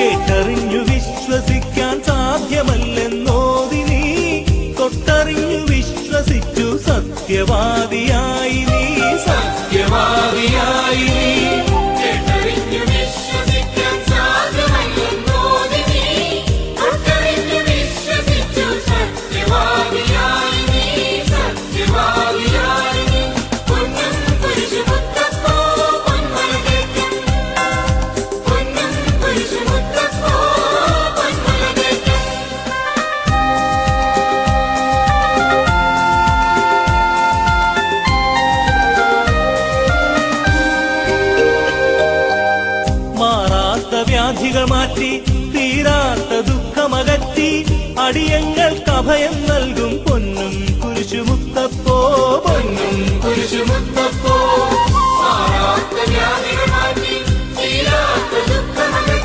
കേട്ടറിഞ്ഞു വിശ്വസിക്കാൻ സാധ്യമല്ലെന്നോതി നീ തൊട്ടറിഞ്ഞു വിശ്വസിച്ചു സത്യവാദിയായി നീ. സത്യവാദിയായി വ്യാധികൾ മാറ്റി തീരാത്ത ദുഃഖമകറ്റി അടിയങ്ങൾക്ക് അഭയം നൽകും പൊന്നും കുരിശുമുത്തപ്പോ പൊന്നും കുരിശുമുത്തപ്പോ.